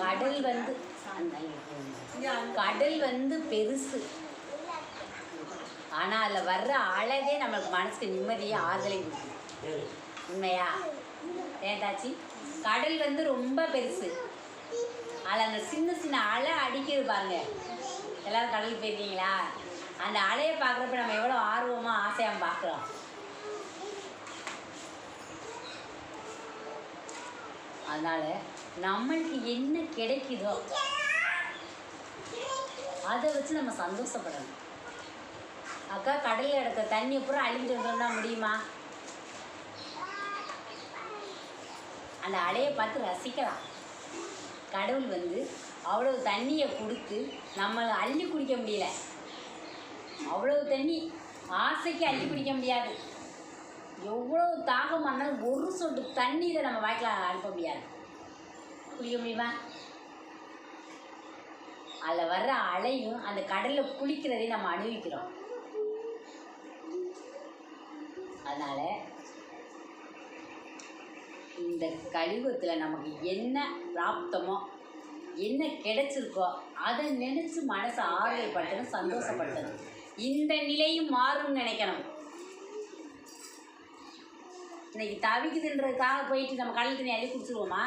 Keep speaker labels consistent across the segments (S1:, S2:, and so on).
S1: கடல் வந்து கடல் வந்து பெருசு. ஆனால் அதில் வர்ற அழகே நம்மளுக்கு மனசுக்கு நிம்மதியை ஆறுதலையும் கொடுக்கும். உண்மையா? ஏதாச்சி கடல் வந்து ரொம்ப பெருசு. அதில் அந்த சின்ன சின்ன அலை அடிக்கிறது பாருங்க. எல்லாரும் கடலுக்கு போயிருக்கீங்களா? அந்த அலையை பார்க்குறப்ப நம்ம எவ்வளோ ஆர்வமாக ஆசையாக பார்க்குறோம். அதனால் நம்மளுக்கு என்ன கிடைக்குதோ அதை வச்சு நம்ம சந்தோஷப்படணும். அக்கா கடலில் கிடக்க தண்ணியை பூரா அழிஞ்சிட்டு வந்தோம்னா முடியுமா? அந்த அலையை பார்த்து ரசிக்கலாம். கடவுள் வந்து அவ்வளவு தண்ணியை கொடுத்து நம்மளை அள்ளி குடிக்க முடியல. அவ்வளவு தண்ணி ஆசைக்கு அள்ளி குடிக்க முடியாது. எவ்வளோ தாகமாக இருந்தாலும் ஒரு சொட்டு தண்ணீரை நம்ம வாய்க்கில் அனுப்ப முடியாது. குளிக்க முடியுமா? அதில் வர்ற அலையும் அந்த கடலில் குளிக்கிறதையும் நம்ம அனுபவிக்கிறோம். அதனால் இந்த கழிவத்தில் நமக்கு என்ன பிராப்தமோ என்ன கிடைச்சிருக்கோ அதை நினச்சி மனசை ஆறுதல்படுத்தணும் சந்தோஷப்படுத்தணும். இந்த நிலையும் மாறும்னு நினைக்கணும். இன்னைக்கு தவிக்குதுன்றதுக்காக போயிட்டு நம்ம கடல் தண்ணி அள்ளி குடிச்சிருவோமா?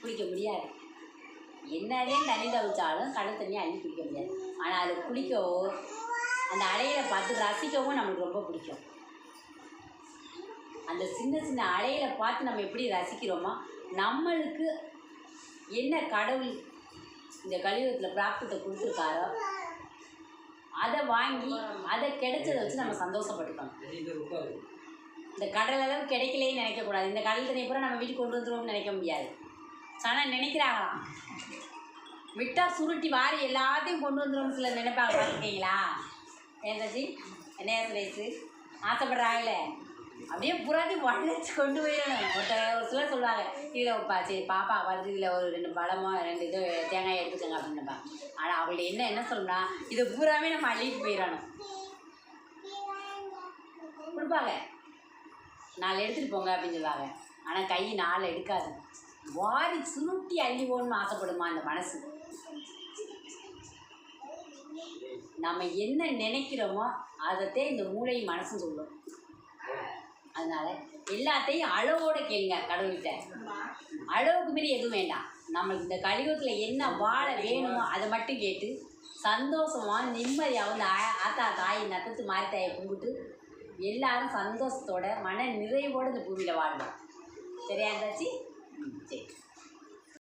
S1: குடிக்க முடியாது. என்னதே தண்ணி தவிச்சாலும் கடல் தண்ணி அள்ளி குடிக்க முடியாது. ஆனால் அது குளிக்கவோ அந்த அலையில பார்த்து ரசிக்கவும் நம்மளுக்கு ரொம்ப பிடிக்கும். அந்த சின்ன சின்ன அலையில பார்த்து நம்ம எப்படி ரசிக்கிறோமோ நம்மளுக்கு என்ன கடவுள் இந்த கலியுகத்தில் பிராப்தத்தை கொடுத்துருக்காரோ அதை வாங்கி அதை கிடைச்சதை வச்சு நம்ம சந்தோஷப்பட்டுக்கணும். இந்த கடல் அளவு கிடைக்கலையே நினைக்கக்கூடாது இந்த கடல் தண்ணியை பூரா நம்ம வீட்டுக்கு கொண்டு வந்துருவோம்னு நினைக்க முடியாது. ஆனால் நினைக்கிறாங்களாம் விட்டால் சுருட்டி வாரி எல்லாத்தையும் கொண்டு வந்துடும் சில நினைப்பாங்க. பார்த்துருக்கீங்களா ஏதாச்சி என்ன வயசு ஆசைப்படுறாங்களே? அப்படியே புறாதி வளைச்சு கொண்டு போயிடணும். ஒருத்தர் ஒரு சிலர் சொல்லுவாங்க இதில் பா சரி பாப்பா வந்து இதில் ஒரு ரெண்டு பழமோ ரெண்டு இது தேங்காய் எடுத்துக்கோங்க அப்படின்னுப்பா. ஆனால் அவங்கள்ட்ட என்ன என்ன சொல்லணும்னா இதை பூராவே நம்ம அள்ளிட்டு போயிடணும். கொடுப்பாங்க. நாலு எடுத்துகிட்டு போங்க அப்படின்னு சொல்லுவாங்க. ஆனால் கை நாலு எடுக்காது. வாரி சுருட்டி அள்ளி போகணும்னு ஆசைப்படுமா அந்த மனசு? நம்ம என்ன நினைக்கிறோமோ அதைத்தே இந்த மூளையும் மனசும் சொல்லும். அதனால எல்லாத்தையும் அளவோட கேளுங்க கடவுள்கிட்ட. அளவுக்கு மீறி எதுவும் வேண்டாம். நம்மளுக்கு இந்த கலியுகத்தில் என்ன வாழ வேணுமோ அதை மட்டும் கேட்டு சந்தோஷமாக நிம்மதியாக வந்து ஆத்தா தாய் நத்தத்து மாரித்தாயை கும்பிட்டு எல்லாரும் சந்தோஷத்தோட மன நிறைவோடு இந்த பூமியில் வாழ்வோம். சரியா இருந்தாச்சு சரி.